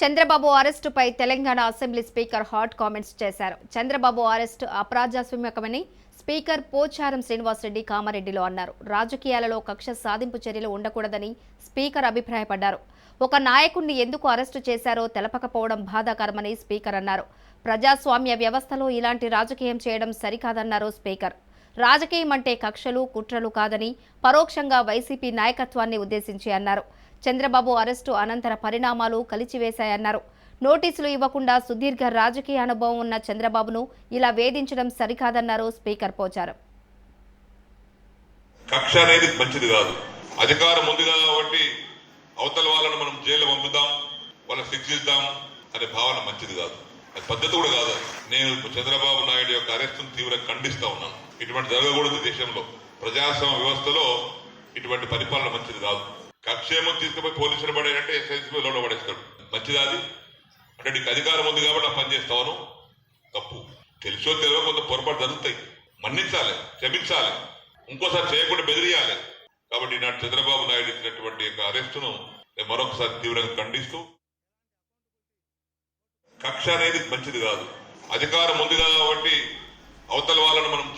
Chandrababu అరెస్టుపై Telangana assembly speaker hot comments చేశారు. Chandrababu arrest అప్రాజాస్వామ్యకమని speaker Pocharam Srinivasa Reddy కామారెడ్డిలో అన్నారు. రాజకీయాలలో కక్ష సాధింపు చర్యలు ఉండకూడదని స్పీకర్ అభిప్రాయపడ్డారు. ఒక నాయకుణ్ణి ఎందుకు అరెస్టు చేశారో తెలపకపోవడం బాధాకరమని స్పీకర్ అన్నారు. ప్రజాస్వామ్య వ్యవస్థలో ఇలాంటి రాజకీయం చేయడం సరికాదన్నారు స్పీకర్. రాజకీయం అంటే కక్షలు కుట్రలు కాదని పరోక్షంగా వైసీపీ నాయకత్వాన్ని ఉద్దేశించి అన్నారు. చంద్రబాబు అరెస్టు అనంతర పరిణామాలు కలిచివేశాయన్నారు. నోటీసులు ఇవ్వకుండా సుదీర్ఘ రాజకీయ అనుభవం ఉన్న చంద్రబాబును ఇలా వేధించడం సరికాదన్నారు స్పీకర్ పోచారం. కక్ష అనేది మంచిది కాదు. అధికారం ఉంది కాబట్టి అవతల వాళ్ళను మనం జైలు పంపుదాం వాళ్ళని శిక్షిద్దాం అనే భావన మంచిది కాదు. అది పద్ధతి కూడా కాదు. నేను చంద్రబాబు నాయుడు యొక్క అరెస్టును తీవ్రంగా ఖండిస్తా ఉన్నాను. ఇటువంటి జరగకూడదు దేశంలో. ప్రజాస్వామ్య వ్యవస్థలో ఇటువంటి పరిపాలన మంచిది కాదు. కక్షేమం తీసుకుపోయి పోలీసులు పడేయంటే ఎస్ఎస్బీ లోన పడేస్తాడు. మంచిది అది? అంటే నీకు అధికారం ఉంది కాబట్టి నా పని చేస్తాను తప్పు. తెలుసో తెలియో కొంత పొరపాటు జరుగుతాయి. మన్నించాలి క్షమించాలి. ఇంకోసారి చేయకుండా బెదిరియాలి. కాబట్టి నాటి చంద్రబాబు నాయుడు ఇచ్చినటువంటి యొక్క అరెస్టును నేను మరొకసారి తీవ్రంగా ఖండిస్తూ కక్ష అనేది మంచిది కాదు. అధికారం ఉంది కాబట్టి అవతల వాళ్ళను మనం